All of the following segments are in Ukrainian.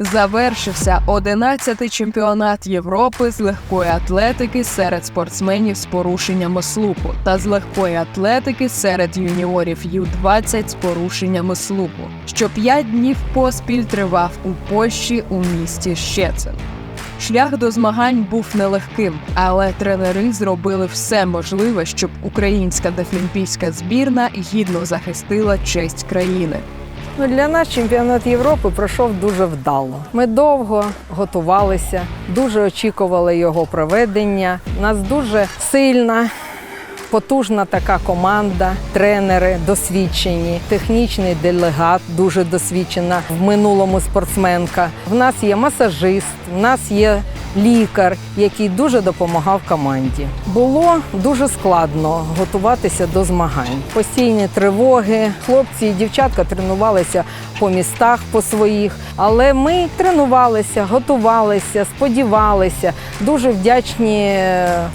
Завершився 11-й чемпіонат Європи з легкої атлетики серед спортсменів з порушеннями слуху та з легкої атлетики серед юніорів Ю-20 з порушеннями слуху, що п'ять днів поспіль тривав у Польщі у місті Щецин. Шлях до змагань був нелегким, але тренери зробили все можливе, щоб українська дефлімпійська збірна гідно захистила честь країни. Ну, для нас чемпіонат Європи пройшов дуже вдало. Ми довго готувалися, дуже очікували його проведення. У нас дуже сильна, потужна така команда, тренери досвідчені, технічний делегат дуже досвідчена в минулому спортсменка. В нас є масажист, в нас є лікар, який дуже допомагав команді. Було дуже складно готуватися до змагань. Постійні тривоги. Хлопці і дівчатка тренувалися по містах по своїх, але ми тренувалися, готувалися, сподівалися. Дуже вдячні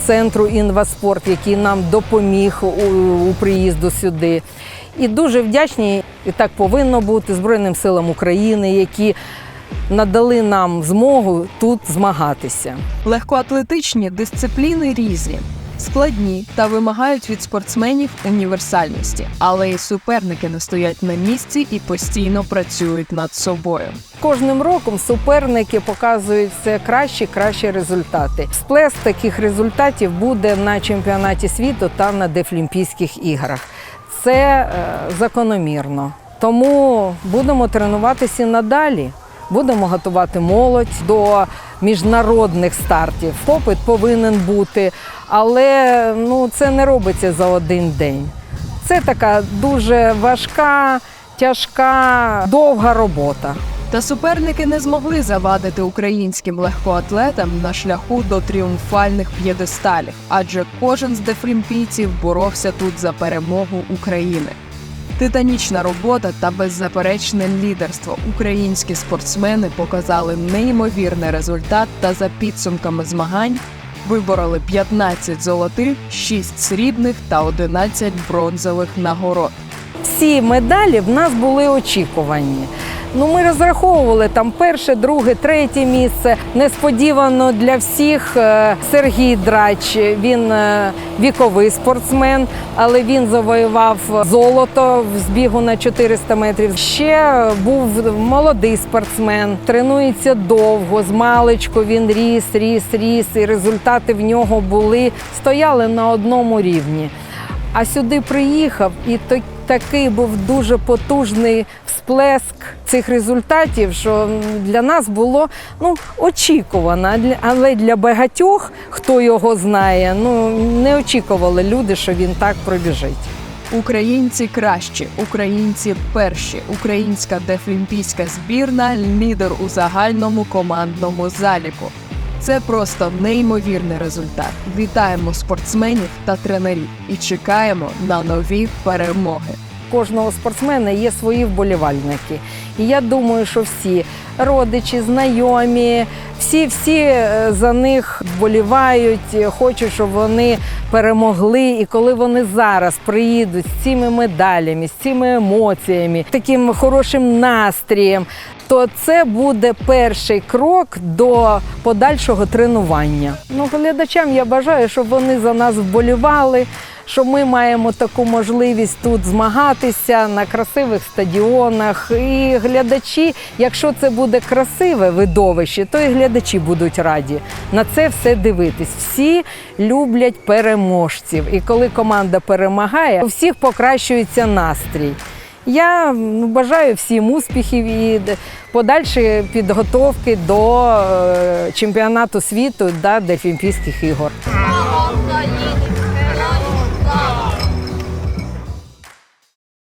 центру інваспорт, який нам допоміг у приїзду сюди. І дуже вдячні, і так повинно бути Збройним силам України, які надали нам змогу тут змагатися. Легкоатлетичні дисципліни різні, складні та вимагають від спортсменів універсальності, але і суперники не стоять на місці і постійно працюють над собою. Кожним роком суперники показують все кращі кращі результати. Сплеск таких результатів буде на чемпіонаті світу та на Дефлімпійських іграх. Це е, закономірно. Тому будемо тренуватися надалі. Будемо готувати молодь до міжнародних стартів. Попит повинен бути, але ну, це не робиться за один день. Це така дуже важка, тяжка, довга робота. Та суперники не змогли завадити українським легкоатлетам на шляху до тріумфальних п'єдесталів, адже кожен з дефлімпійців боровся тут за перемогу України. Титанічна робота та беззаперечне лідерство українські спортсмени показали неймовірний результат та за підсумками змагань вибороли 15 золотих, 6 срібних та 11 бронзових нагород. Всі медалі в нас були очікувані. Ну, ми розраховували там перше, друге, третє місце. Несподівано для всіх е, Сергій Драч. Він е, віковий спортсмен, але він завоював золото в збігу на 400 метрів. Ще був молодий спортсмен, тренується довго. З маличку він ріс, ріс, ріс, і результати в нього були стояли на одному рівні. А сюди приїхав, і то- такий був дуже потужний всплеск цих результатів, що для нас було ну, очікувано. Але для багатьох, хто його знає, ну не очікували люди, що він так пробіжить. Українці кращі, українці перші. Українська дефлімпійська збірна лідер у загальному командному заліку. Це просто неймовірний результат. Вітаємо спортсменів та тренерів і чекаємо на нові перемоги. кожного спортсмена є свої вболівальники. І я думаю, що всі родичі, знайомі, всі всі е, за них вболівають, е, хочуть, щоб вони перемогли. І коли вони зараз приїдуть з цими медалями, з цими емоціями, таким хорошим настроєм, то це буде перший крок до подальшого тренування. Ну, глядачам я бажаю, щоб вони за нас вболівали що ми маємо таку можливість тут змагатися на красивих стадіонах. І глядачі, якщо це буде красиве видовище, то і глядачі будуть раді на це все дивитись. Всі люблять переможців. І коли команда перемагає, у всіх покращується настрій. Я ну, бажаю всім успіхів і подальшої підготовки до е, чемпіонату світу та Дефлімпійських ігор.